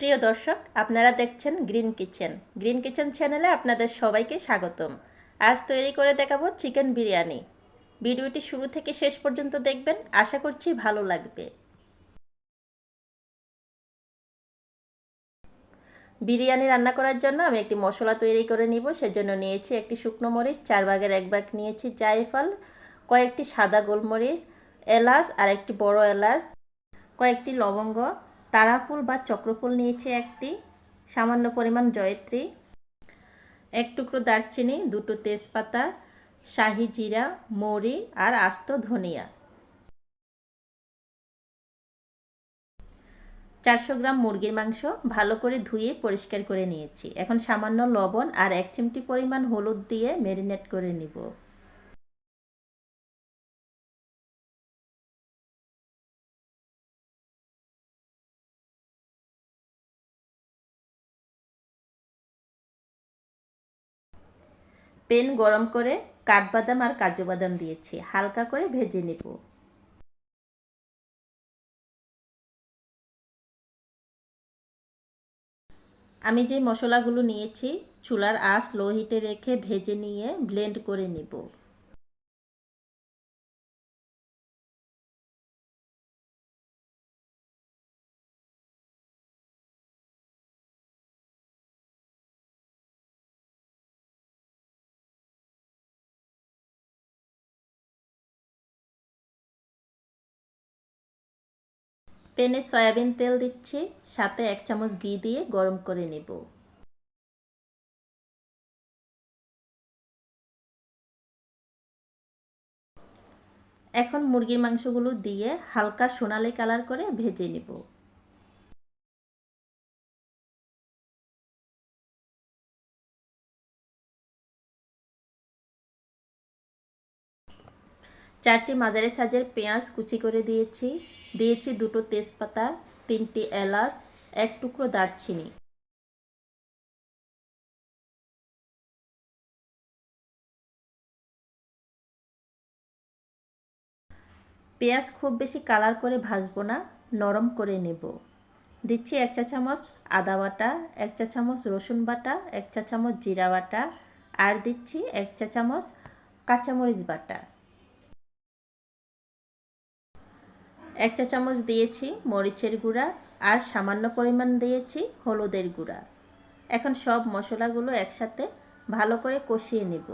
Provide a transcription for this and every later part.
প্রিয় দর্শক, আপনারা দেখছেন গ্রিন কিচেন। গ্রিন কিচেন চ্যানেলে আপনাদের সবাইকে স্বাগতম। আজ তৈরি করে দেখাবো চিকেন বিরিয়ানি। ভিডিওটি শুরু থেকে শেষ পর্যন্ত দেখবেন, আশা করছি ভালো লাগবে। বিরিয়ানি রান্না করার জন্য আমি একটি মশলা তৈরি করে নিব। সেজন্য নিয়েছি একটি শুকনো মরিচ, চার ভাগের এক ভাগ নিয়েছি জায়ফল, কয়েকটি সাদা গোলমরিচ, এলাচ আর একটি বড় এলাচ, কয়েকটি লবঙ্গ তারাফুল বা চক্রফুল নিয়েছি একটি সামান্য পরিমাণ জয়ত্রী। এক টুকরো দারচিনি, দুটো তেজপাতা, শাহি জিরা, মৌরি আর আস্ত ধনিয়া। চারশো গ্রাম মুরগির মাংস ভালো করে ধুয়ে পরিষ্কার করে নিয়েছি। এখন সামান্য লবণ আর এক চিমটি পরিমাণ হলুদ দিয়ে ম্যারিনেট করে নিব। পেন গরম করে কাঠবাদাম আর কাজু বাদাম দিয়েছি। হালকা করে ভেজে নেব। আমি যে মশলাগুলো নিয়েছি, চুলার আঁচ লো হিটে রেখে ভেজে নিয়ে ব্লেন্ড করে নেব। প্যানে সয়াবিন তেল দিচ্ছি, সাথে এক চামচ ঘি দিয়ে গরম করে নেব। এখন মুরগির মাংসগুলো দিয়ে হালকা সোনালি কালার করে ভেজে নেব। চারটি মাঝারি সাজের পেঁয়াজ কুচি করে দিয়েছি। দিয়েছি দুটো তেজপাতা, তিনটি এলাচ, এক টুকরো দারচিনি। পেঁয়াজ খুব বেশি কালার করে ভাজবো না, নরম করে নেব। দিচ্ছি এক চা চামচ আদা বাটা, এক চা চামচ রসুন বাটা, এক চা চামচ জিরা বাটা, আর দিচ্ছি এক চা চামচ কাঁচামরিচ বাটা। এক চা চামচ দিয়েছি মরিচের গুঁড়া আর সামান্য পরিমাণ দিয়েছি হলুদের গুঁড়া। এখন সব মশলাগুলো একসাথে ভালো করে কষিয়ে নেব।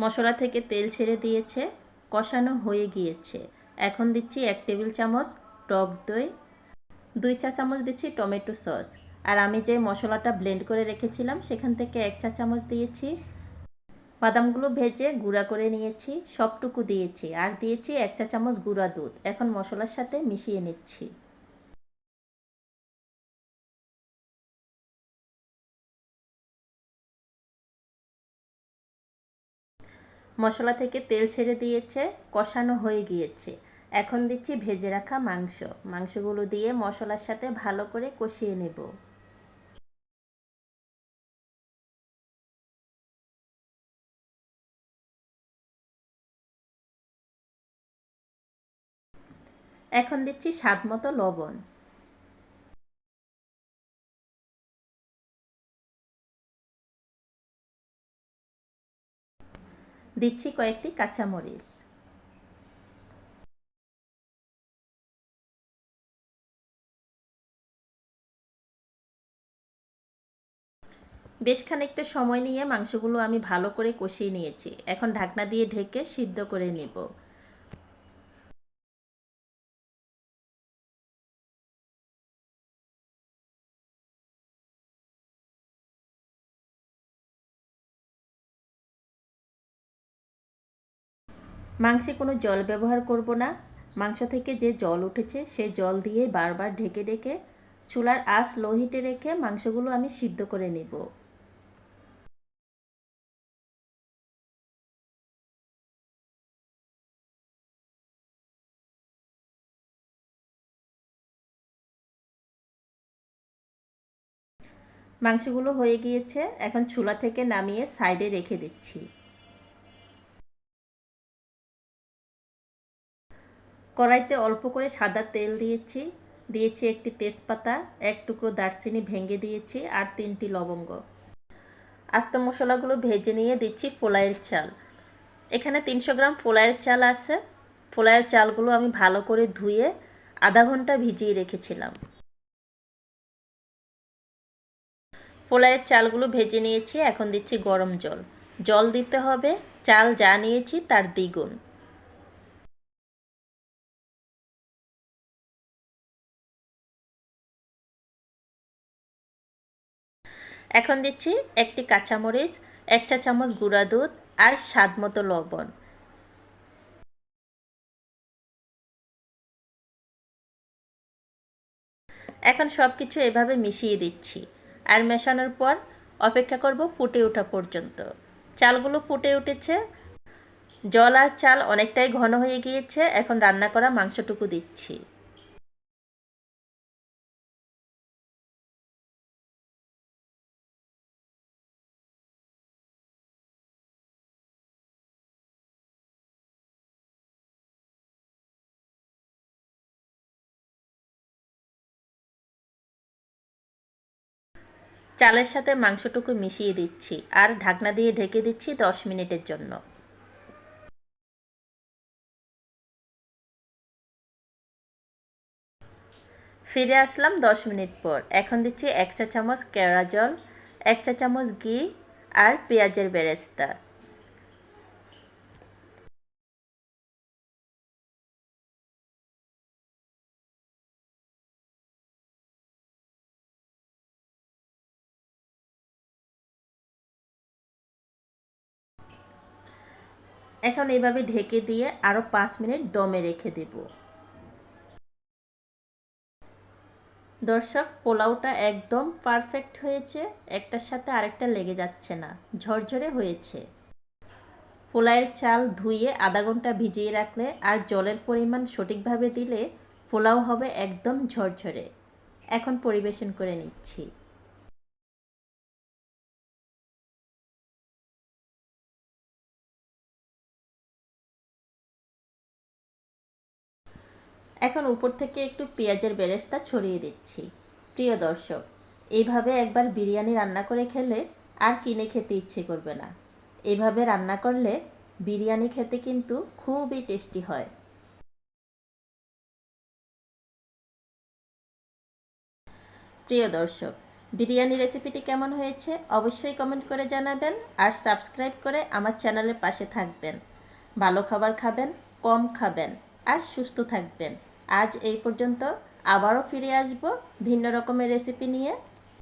মশলা থেকে তেল ছেড়ে দিয়েছে, কষানো হয়ে গিয়েছে। এখন দিচ্ছি এক টেবিল চামচ টক দই, দুই চা চামচ দিচ্ছি টমেটো সস। আর আমি যে মশলাটা ব্লেন্ড করে রেখেছিলাম, সেখান থেকে এক চা চামচ দিয়েছি বাদামগুলো ভেজে গুঁড়া করে নিয়েছি, সবটুকু দিয়েছি। আর দিয়েছি এক চা চামচ গুঁড়া দুধ। এখন মশলার সাথে মিশিয়ে নিচ্ছি। মশলা থেকে তেল ছেড়ে দিয়েছে, কষানো হয়ে গিয়েছে। এখন দিচ্ছি ভেজে রাখা মাংস। মাংসগুলো দিয়ে মশলার সাথে ভালো করে কষিয়ে নেব। এখন দিচ্ছি স্বাদ মতো লবণ। দিচ্ছি কয়েকটি কাঁচামরিচ। বেশ খানিকটা সময় নিয়ে মাংসগুলো আমি ভালো করে কষিয়ে নিয়েছি। এখন ঢাকনা দিয়ে ঢেকে সিদ্ধ করে নেব। মাংসে কোনো জল ব্যবহার করব না। মাংস থেকে যে জল উঠেছে, সে জল দিয়ে বারবার ঢেকে ঢেকে চুলার আঁচ লো হিটে রেখে মাংসগুলো আমি সিদ্ধ করে নেব। মাংসগুলো হয়ে গিয়েছে, এখন চুলা থেকে নামিয়ে সাইডে রেখে দিচ্ছি। কড়াইতে অল্প করে সাদা তেল দিয়েছি দিয়েছি একটি তেজপাতা, এক টুকরো দারচিনি ভেঙে দিয়েছি আর তিনটি লবঙ্গ। আস্ত মশলাগুলো ভেজে নিয়ে দিচ্ছি পোলাইয়ের চাল। এখানে তিনশো গ্রাম পোলাইয়ের চাল আছে। পোলাইয়ের চালগুলো আমি ভালো করে ধুয়ে আধা ঘণ্টা ভিজিয়ে রেখেছিলাম। পোলাইয়ের চালগুলো ভেজে নিয়েছি, এখন দিচ্ছি গরম জল। জল দিতে হবে, চাল যা নিয়েছি তার দ্বিগুণ। এখন দিচ্ছি একটি কাঁচামরিচ, এক চা চামচ গুঁড়া দুধ আর স্বাদ মতো লবণ। এখন সব কিছু এভাবে মিশিয়ে দিচ্ছি। আর মেশানোর পর অপেক্ষা করব ফুটে ওঠা পর্যন্ত। চালগুলো ফুটে উঠেছে। জল আর চাল অনেকটাই ঘন হয়ে গিয়েছে। এখন রান্না করা মাংসটুকু দিচ্ছি। চালের সাথে মাংসটুকু মিশিয়ে দিচ্ছি আর ঢাকনা দিয়ে ঢেকে দিচ্ছি দশ মিনিটের জন্য। ফিরে আসলাম দশ মিনিট পর। এখন দিচ্ছি এক চা চামচ কেওড়া জল, এক চা চামচ ঘি আর পেঁয়াজের বেরেস্তা। এখন এভাবে ঢেকে দিয়ে আরও পাঁচ মিনিট দমে রেখে দেব। দর্শক, পোলাওটা একদম পারফেক্ট হয়েছে। একটার সাথে আরেকটা লেগে যাচ্ছে না, ঝরঝরে হয়েছে। পোলাওয়ের চাল ধুয়ে আধা ঘণ্টা ভিজিয়ে রাখলে আর জলের পরিমাণ সঠিকভাবে দিলে পোলাও হবে একদম ঝরঝরে। এখন পরিবেশন করে নিচ্ছি। এখন উপর থেকে একটু পেঁয়াজের বেরেস্তা ছড়িয়ে দিচ্ছি। প্রিয় দর্শক এইভাবে একবার বিরিয়ানি রান্না করে খেলে আর কিনে খেতে ইচ্ছে করবে না। এভাবে রান্না করলে বিরিয়ানি খেতে কিন্তু খুবই টেস্টি হয়। প্রিয় দর্শক, বিরিয়ানি রেসিপিটি কেমন হয়েছে অবশ্যই কমেন্ট করে জানাবেন আর সাবস্ক্রাইব করে আমার চ্যানেলের পাশে থাকবেন। ভালো খাবার খাবেন, কম খাবেন আর সুস্থ থাকবেন। আজ এই পর্যন্ত আবারও ফিরে আসব ভিন্ন রকমের রেসিপি নিয়ে।